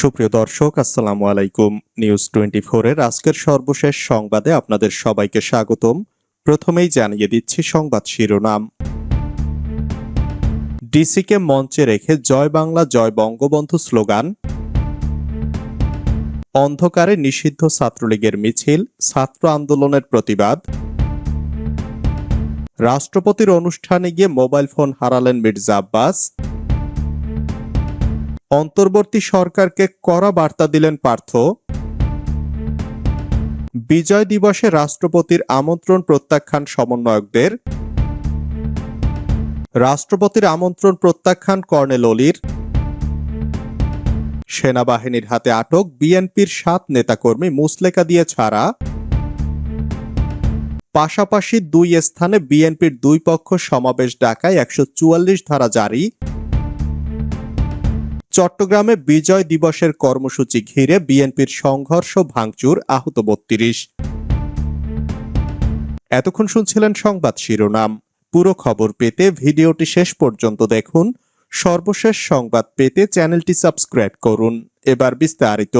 সুপ্রিয় দর্শক, আসসালামু আলাইকুম। নিউজ টোয়েন্টি এর আজকের সর্বশেষ সংবাদে আপনাদের সবাইকে স্বাগতম। প্রথমেই জানিয়ে দিচ্ছি সংবাদ শিরোনাম। ডিসিকে মঞ্চে রেখে জয় বাংলা, জয় বঙ্গবন্ধু স্লোগান। অন্ধকারে নিষিদ্ধ ছাত্রলীগের মিছিল, ছাত্র আন্দোলনের প্রতিবাদ। রাষ্ট্রপতির অনুষ্ঠানে গিয়ে মোবাইল ফোন হারালেন মির্জা আব্বাস। অন্তর্বর্তী সরকারকে কড়া বার্তা দিলেন পার্থ। বিজয় দিবসে রাষ্ট্রপতির আমন্ত্রণ প্রত্যাখ্যান সমন্বয়কদের। রাষ্ট্রপতির আমন্ত্রণ প্রত্যাখ্যান কর্নেল অলির। সেনাবাহিনীর হাতে আটক বিএনপির সাত নেতাকর্মী মুসলেকা দিয়ে ছাড়া। পাশাপাশি দুই স্থানে বিএনপির দুই পক্ষ সমাবেশ ডাকায় একশো চুয়াল্লিশ ধারা জারি। চট্টগ্রামে বিজয় দিবসের কর্মসূচি ঘিরে বিএনপির সংঘর্ষ ভাঙচুর, আহত বত্রিশ। এতক্ষণ শুনছিলেন সংবাদ শিরোনাম। পুরো খবর পেতে ভিডিওটি শেষ পর্যন্ত দেখুন। সর্বশেষ সংবাদ পেতে চ্যানেলটি সাবস্ক্রাইব করুন। এবার বিস্তারিত।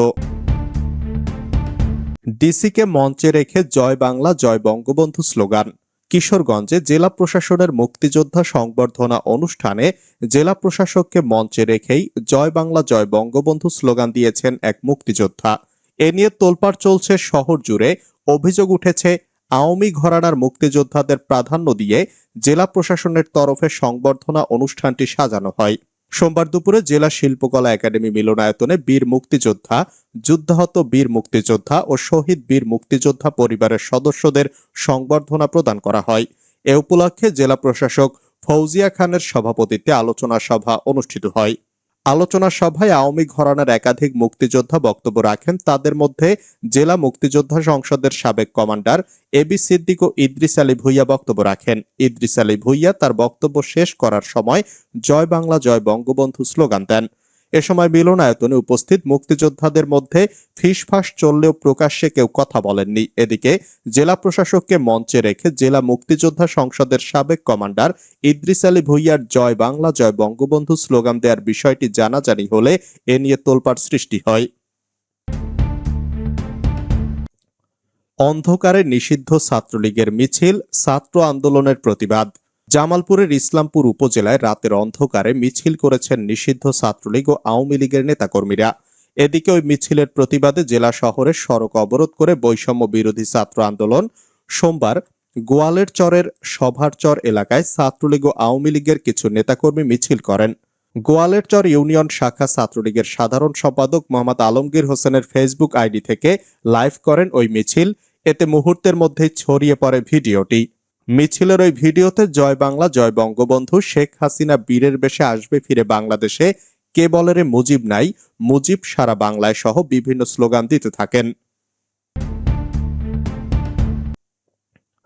ডিসিকে মঞ্চে রেখে জয় বাংলা, জয় বঙ্গবন্ধু স্লোগান। কিশোরগঞ্জে জেলা প্রশাসনের মুক্তিযোদ্ধা সংবর্ধনা অনুষ্ঠানে জেলা প্রশাসককে মঞ্চে রেখেই জয় বাংলা, জয় বঙ্গবন্ধু স্লোগান দিয়েছেন এক মুক্তিযোদ্ধা। এ নিয়ে তোলপাড় চলছে শহর জুড়ে অভিযোগ উঠেছে, আওয়ামী ঘরানার মুক্তিযোদ্ধাদের প্রাধান্য দিয়ে জেলা প্রশাসনের তরফে সংবর্ধনা অনুষ্ঠানটি সাজানো হয়। সোমবার দুপুরে জেলা শিল্পকলা একাডেমি মিলনায়তনে বীর মুক্তিযোদ্ধা, যুদ্ধাহত বীর মুক্তিযোদ্ধা ও শহীদ বীর মুক্তিযোদ্ধা পরিবারের সদস্যদের সংবর্ধনা প্রদান করা হয়। এ উপলক্ষে জেলা প্রশাসক ফৌজিয়া খানের সভাপতিত্বে আলোচনা সভা অনুষ্ঠিত হয়। আলোচনা সভায় আওয়ামী ঘরানার একাধিক মুক্তিযোদ্ধা বক্তব্য রাখেন। তাদের মধ্যে জেলা মুক্তিযোদ্ধা সংসদের সাবেক কমান্ডার এবি সিদ্দিক ও ইদ্রিস আলী ভুইয়া বক্তব্য রাখেন। ইদ্রিস আলী ভুইয়া তার বক্তব্য শেষ করার সময় জয় বাংলা, জয় বঙ্গবন্ধু স্লোগান দেন। এ সময় মিলনায়তনে উপস্থিত মুক্তিযোদ্ধাদের মধ্যে ফিসফাস চললেও প্রকাশ্যে কেউ কথা বলেননি। এদিকে জেলা প্রশাসককে মঞ্চে রেখে জেলা মুক্তিযোদ্ধা সংসদের সাবেক কমান্ডার ইদ্রিস আলী ভুইয়ার জয় বাংলা, জয় বঙ্গবন্ধু স্লোগান দেওয়ার বিষয়টি জানাজানি হলে এ নিয়ে তোলপাড় সৃষ্টি হয়। অন্ধকারে নিষিদ্ধ ছাত্রলীগের মিছিল, ছাত্র আন্দোলনের প্রতিবাদ। জামালপুরের ইসলামপুর উপজেলায় রাতের অন্ধকারে মিছিল করেছেন নিষিদ্ধ ছাত্রলীগ ও আওয়ামী লীগের নেতাকর্মীরা। এদিকে ওই মিছিলের প্রতিবাদে জেলা শহরের সড়ক অবরোধ করে বৈষম্য বিরোধী ছাত্র আন্দোলন সোমবার গোয়ালের চরের সভার চর এলাকায় ছাত্রলীগ ও আওয়ামী লীগের কিছু নেতাকর্মী মিছিল করেন। গোয়ালের চর ইউনিয়ন শাখা ছাত্রলীগের সাধারণ সম্পাদক মোহাম্মদ আলমগীর হোসেনের ফেসবুক আইডি থেকে লাইভ করেন ওই মিছিল। এতে মুহূর্তের মধ্যেই ছড়িয়ে পড়ে ভিডিওটি। মিছিলের ওই ভিডিওতে জয় বাংলা, জয় বঙ্গবন্ধু, শেখ হাসিনা বীরের বেশে আসবে ফিরে বাংলাদেশে। কে বলেরে মুজিব নাই, মুজিব সারা বাংলায় সহ বিভিন্ন স্লোগান দিতে থাকেন।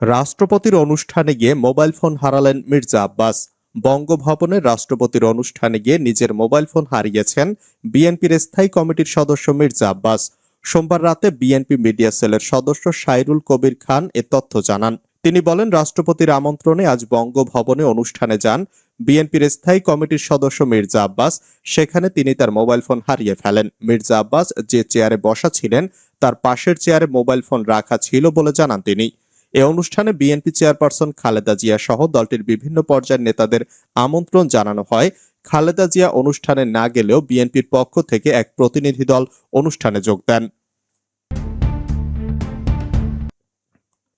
রাষ্ট্রপতির অনুষ্ঠানে গিয়ে মোবাইল ফোন হারালেন মির্জা আব্বাস। বঙ্গভবনের রাষ্ট্রপতির অনুষ্ঠানে গিয়ে নিজের মোবাইল ফোন হারিয়েছেন বিএনপির স্থায়ী কমিটির সদস্য মির্জা আব্বাস। সোমবার রাতে বিএনপি মিডিয়া সেলের সদস্য সাইরুল কবির খান এ তথ্য জানান। তিনি বলেন, রাষ্ট্রপতির আমন্ত্রণে আজ বঙ্গভবনে অনুষ্ঠানে যান বিএনপির স্থায়ী কমিটির সদস্য মির্জা আব্বাস। সেখানে তিনি তার মোবাইল ফোন হারিয়ে ফেলেন। মির্জা আব্বাস যে চেয়ারে বসা ছিলেন, তার পাশের চেয়ারে মোবাইল ফোন রাখা ছিল বলে জানান তিনি। এ অনুষ্ঠানে বিএনপি চেয়ারপারসন খালেদা জিয়া সহ দলটির বিভিন্ন পর্যায়ের নেতাদের আমন্ত্রণ জানানো হয়। খালেদা জিয়া অনুষ্ঠানে না গেলেও বিএনপির পক্ষ থেকে এক প্রতিনিধি দল অনুষ্ঠানে যোগ দেন।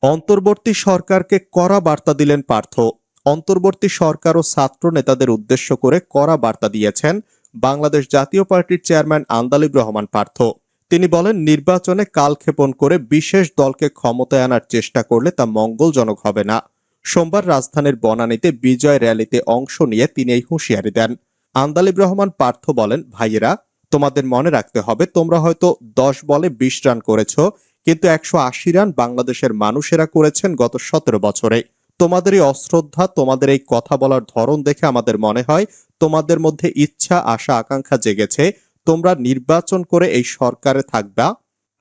অন্তর্বর্তী সরকারকে কড়া বার্তা দিলেন পার্থ। অন্তর্বর্তী সরকার ও ছাত্র নেতাদের উদ্দেশ্য করে কড়া বার্তা দিয়েছেন বাংলাদেশ জাতীয় পার্টির চেয়ারম্যান আন্দালিব রহমান পার্থ। তিনি বলেন, নির্বাচনে কালক্ষেপণ করে বিশেষ দলকে ক্ষমতায় আনার চেষ্টা করলে তা মঙ্গলজনক হবে না। সোমবার রাজধানীর বনানীতে বিজয় র্যালিতে অংশ নিয়ে তিনি এই হুঁশিয়ারি দেন। আন্দালিব রহমান পার্থ বলেন, ভাইয়েরা, তোমাদের মনে রাখতে হবে, তোমরা হয়তো দশ বলে বিশ রান করেছ কিন্তু একশো আশি রান বাংলাদেশের মানুষেরা করেছেন গত সতেরো বছরে। তোমাদের এই অশ্রদ্ধা, তোমাদের এই কথা বলার ধরন দেখে আমাদের মনে হয় তোমাদের মধ্যে ইচ্ছা, আশা, আকাঙ্ক্ষা জেগেছে। তোমরা নির্বাচন করে এই সরকারে থাকবা।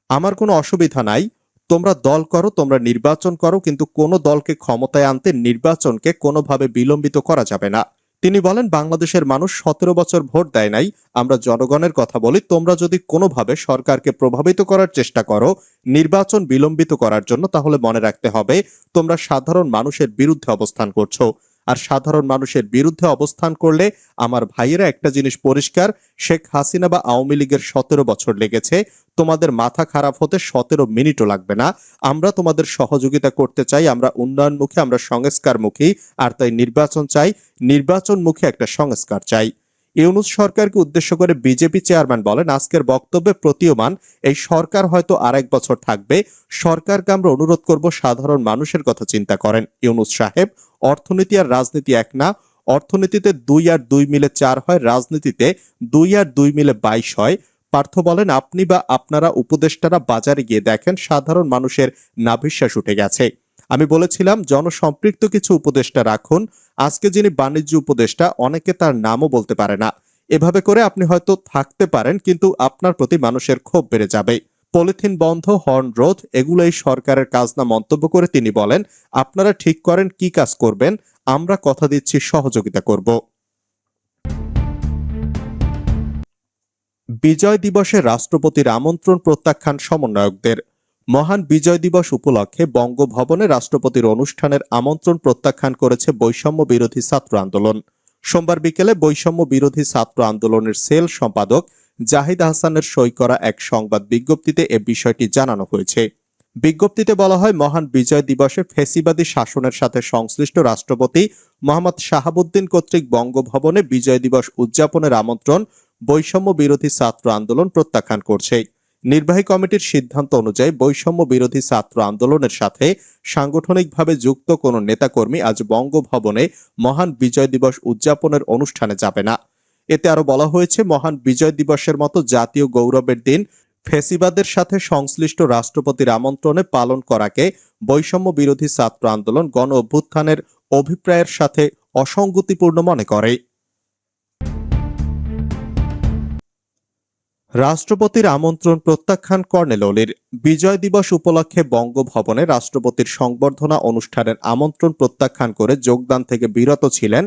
আমার কোনো অসুবিধা নাই। তোমরা দল করো, তোমরা নির্বাচন করো, কিন্তু কোনো দলকে ক্ষমতায় আনতে নির্বাচনকে কোনোভাবে বিলম্বিত করা যাবে না। তিনি বলেন, বাংলাদেশের মানুষ সতেরো বছর ভোট দেয় নাই। আমরা জনগণের কথা বলি। তোমরা যদি কোনোভাবে সরকারকে প্রভাবিত করার চেষ্টা করো, নির্বাচন বিলম্বিত করার জন্য, তাহলে মনে রাখতে হবে তোমরা সাধারণ মানুষের বিরুদ্ধে অবস্থান করছ। আর সাধারণ মানুষের বিরুদ্ধে অবস্থান করলে আমার ভাইয়েরা একটা জিনিস পরিষ্কার, শেখ হাসিনা বা আওয়ামী লীগের সতেরো বছর লেগেছে। তোমাদের মাথা খারাপ হতে সতেরো মিনিটও লাগবে না। আমরা তোমাদের সহযোগিতা করতে চাই, আমরা উন্নয়নমুখী, আমরা সংস্কারমুখী, আর তাই নির্বাচন চাই। নির্বাচনমুখী একটা সংস্কার চাই। ইউনুস সরকারকে উদ্দেশ্য করে বিজেপি চেয়ারম্যান বলেন, আজকের বক্তব্যে প্রতীয়মান, এই সরকার হয়তো আরেক বছর থাকবে। সরকারকে আমরা অনুরোধ করব, সাধারণ মানুষের কথা চিন্তা করেন ইউনুস সাহেব। অর্থনীতি আর রাজনীতি এক না। অর্থনীতিতে দুই আর দুই মিলে চার হয়, রাজনীতিতে দুই আর দুই মিলে বাইশ হয়। পার্থ বলেন, আপনি বা আপনারা উপদেষ্টারা বাজারে গিয়ে দেখেন, সাধারণ মানুষের নাভিশ্বাস উঠে গেছে। আমি বলেছিলাম, জনসম্পৃক্ত কিছু উপদেষ্টা রাখুন। আজকে যিনি বাণিজ্য উপদেষ্টা, অনেকে তার নামও বলতে পারে না। এভাবে করে আপনি হয়তো থাকতে পারেন, কিন্তু আপনার প্রতি মানুষের ক্ষোভ বেড়ে যাবে। পলিথিন বন্ধ, হর্ন রোধ, এগুলোই সরকারের কাজ না মন্তব্য করে তিনি বলেন, আপনারা ঠিক করেন কি কাজ করবেন, আমরা কথা দিচ্ছি, সহযোগিতা করব। বিজয় দিবসে রাষ্ট্রপতির আমন্ত্রণ প্রত্যাখ্যান সমন্বয়কদের। মহান বিজয় দিবস উপলক্ষে বঙ্গভবনে রাষ্ট্রপতির অনুষ্ঠানের আমন্ত্রণ প্রত্যাখ্যান করেছে বৈষম্য বিরোধী ছাত্র আন্দোলন। সোমবার বিকেলে বৈষম্য বিরোধী ছাত্র আন্দোলনের সেল সম্পাদক জাহিদ হাসানের সই করা এক সংবাদ বিজ্ঞপ্তিতে এ বিষয়টি জানানো হয়েছে। বিজ্ঞপ্তিতে বলা হয়, মহান বিজয় দিবসে ফেসিবাদী শাসনের সাথে সংশ্লিষ্ট রাষ্ট্রপতি মোহাম্মদ শাহাবুদ্দিন কর্তৃক বঙ্গভবনে বিজয় দিবস উদযাপনের আমন্ত্রণ বৈষম্য বিরোধী ছাত্র আন্দোলন প্রত্যাখ্যান করছে। নির্বাহী কমিটির সিদ্ধান্ত অনুযায়ী বৈষম্য বিরোধী ছাত্র আন্দোলনের সাথে সাংগঠনিকভাবে যুক্ত কোনো নেতাকর্মী আজ বঙ্গভবনে মহান বিজয় দিবস উদযাপনের অনুষ্ঠানে যাবে না। এতে আরও বলা হয়েছে, মহান বিজয় দিবসের মতো জাতীয় গৌরবের দিন ফেসিবাদের সাথে সংশ্লিষ্ট রাষ্ট্রপতির আমন্ত্রণে পালন করাকে বৈষম্য বিরোধী ছাত্র আন্দোলন গণ অভ্যুত্থানের অভিপ্রায়ের সাথে অসঙ্গতিপূর্ণ মনে করে। রাষ্ট্রপতির আমন্ত্রণ প্রত্যাখ্যান কর্নেল অলির বিজয় দিবস উপলক্ষে বঙ্গভবনে রাষ্ট্রপতির সংবর্ধনা অনুষ্ঠানের আমন্ত্রণ প্রত্যাখ্যান করে যোগদান থেকে বিরত ছিলেন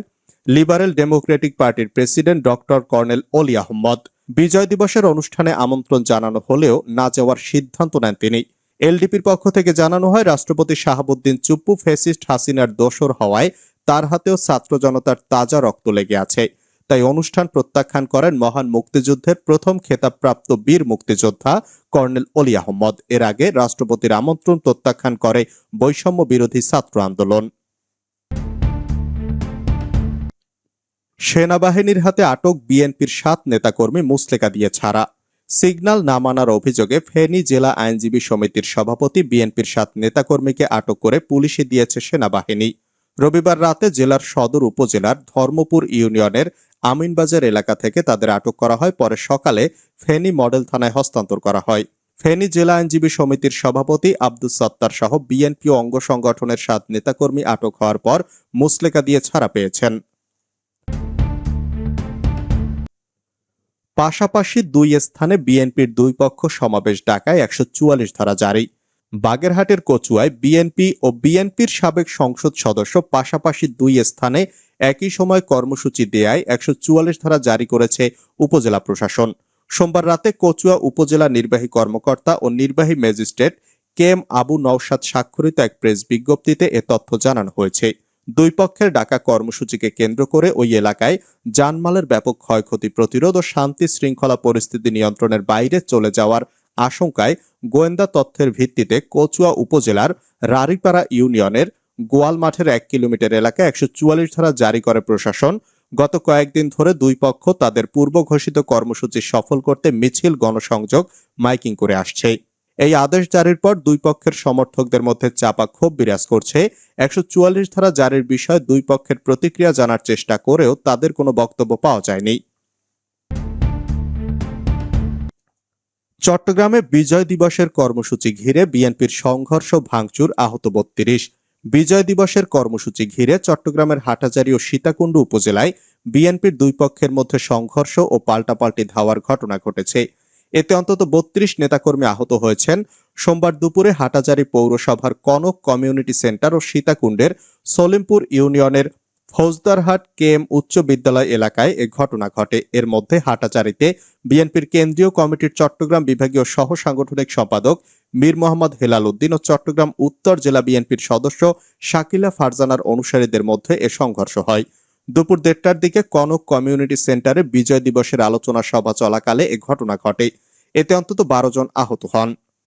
লিবারেল ডেমোক্রেটিক পার্টির president doctor colonel Oli Ahmad. বিজয় দিবসের অনুষ্ঠানে আমন্ত্রণ জানানো হলেও না যাওয়ার সিদ্ধান্ত নেন তিনি। এলডিপির পক্ষ থেকে জানানো হয়, রাষ্ট্রপতি শাহাবুদ্দিন চুপ্পু ফেসিস্ট হাসিনার দোসর হওয়ায় তার হাতেও ছাত্র জনতার তাজা রক্ত লেগে আছে। তাই অনুষ্ঠান প্রত্যাখ্যান করেন মহান মুক্তিযুদ্ধের প্রথম খেতাবপ্রাপ্ত বীর মুক্তিযোদ্ধা কর্নেল অলি আহমদ। এর আগে রাষ্ট্রপতির আমন্ত্রণ প্রত্যাখ্যান করে বৈষম্য বিরোধী ছাত্র আন্দোলন। সেনাবাহিনীর হাতে আটক বিএনপির সাত নেতাকর্মী মুসলেকা দিয়ে ছাড়া। সিগন্যাল না মানার অভিযোগে ফেনী জেলা আইনজীবী সমিতির সভাপতি বিএনপির সাত নেতাকর্মীকে আটক করে পুলিশে দিয়েছে সেনাবাহিনী। রবিবার রাতে জেলার সদর উপজেলার ধর্মপুর ইউনিয়নের আমিনবাজার এলাকা থেকে তাদের আটক করা হয়। পরে সকালে ফেনী মডেল থানায় হস্তান্তর করা হয়। ফেনী জেলা আইনজীবী সমিতির সভাপতি আব্দুস সত্তার সহ বিএনপি অঙ্গ সংগঠনের সাত নেতাকর্মী আটক হওয়ার পর মুসলেকা দিয়ে ছাড়া পেয়েছেন। পাশাপাশি দুই স্থানে বিএনপির দুই পক্ষ সমাবেশ ডাকায় একশো চুয়াল্লিশ ধারা জারি। বাগেরহাটের কচুয়ায় বিএনপি ও বিএনপির সাবেক সংসদ সদস্য পাশাপাশি দুই স্থানে একই সময় কর্মসূচি দেয়ায় একশো চুয়াল্লিশ ধারা জারি করেছে উপজেলা প্রশাসন। সোমবার রাতে কচুয়া উপজেলা নির্বাহী কর্মকর্তা ও নির্বাহী magistrate K M Abu Nowshad স্বাক্ষরিত এক প্রেস বিজ্ঞপ্তিতে এ তথ্য জানানো হয়েছে। দুই পক্ষের ডাকা কর্মসূচিকে কেন্দ্র করে ওই এলাকায় জানমালের ব্যাপক ক্ষয়ক্ষতি প্রতিরোধ ও শান্তি শৃঙ্খলা পরিস্থিতি নিয়ন্ত্রণের বাইরে চলে যাওয়ার আশঙ্কায় গোয়েন্দা তথ্যের ভিত্তিতে কচুয়া উপজেলার রারিপাড়া ইউনিয়নের গোয়াল মাঠের এক কিলোমিটার এলাকায় একশো চুয়াল্লিশ ধারা জারি করে প্রশাসন। গত কয়েকদিন ধরে দুই পক্ষ তাদের পূর্ব ঘোষিত কর্মসূচি সফল করতে মিছিল, গণসংযোগ, মাইকিং করে আসছে। এই আদেশ জারির পর দুই পক্ষের সমর্থকদের মধ্যে চাপা ক্ষোভ বিরাজ করছে। একশো চুয়াল্লিশ ধারা জারির বিষয়ে দুই পক্ষের প্রতিক্রিয়া জানার চেষ্টা করেও তাদের কোনো বক্তব্য পাওয়া যায়নি। চট্টগ্রামে বিজয় দিবসের কর্মসূচি ঘিরে বিএনপির সংঘর্ষ ভাঙচুর, আহত বত্রিশ। বিজয় দিবসের কর্মসূচি ঘিরে চট্টগ্রামের হাটাজারি ও সীতাকুণ্ড উপজেলায় বিএনপির দুই পক্ষের মধ্যে সংঘর্ষ ও পাল্টাপাল্টি ধাওয়ার ঘটনা ঘটেছে। এতে অন্তত বত্রিশ নেতাকর্মী আহত হয়েছেন। সোমবার দুপুরে হাটাজারি পৌরসভার কনক কমিউনিটি সেন্টার ও সীতাকুণ্ডের সলিমপুর ইউনিয়নের ফৌজদারহাট কে এম উচ্চ বিদ্যালয় এলাকায় এ ঘটনা ঘটে। এর মধ্যে হাটাচারিতে বিএনপির কেন্দ্রীয় কমিটির চট্টগ্রাম বিভাগীয় সহ সাংগঠনিক সম্পাদক মীর মোহাম্মদ হেলাল উদ্দিন ও চট্টগ্রাম উত্তর জেলা বিএনপির সদস্য শাকিলা ফারজানার অনুসারীদের মধ্যে এ সংঘর্ষ হয়। দুপুর দেড়টার দিকে কনক কমিউনিটি সেন্টারে বিজয় দিবসের আলোচনা সভা চলাকালে এ ঘটনা ঘটে। এতে অন্তত বারো জন আহত হন।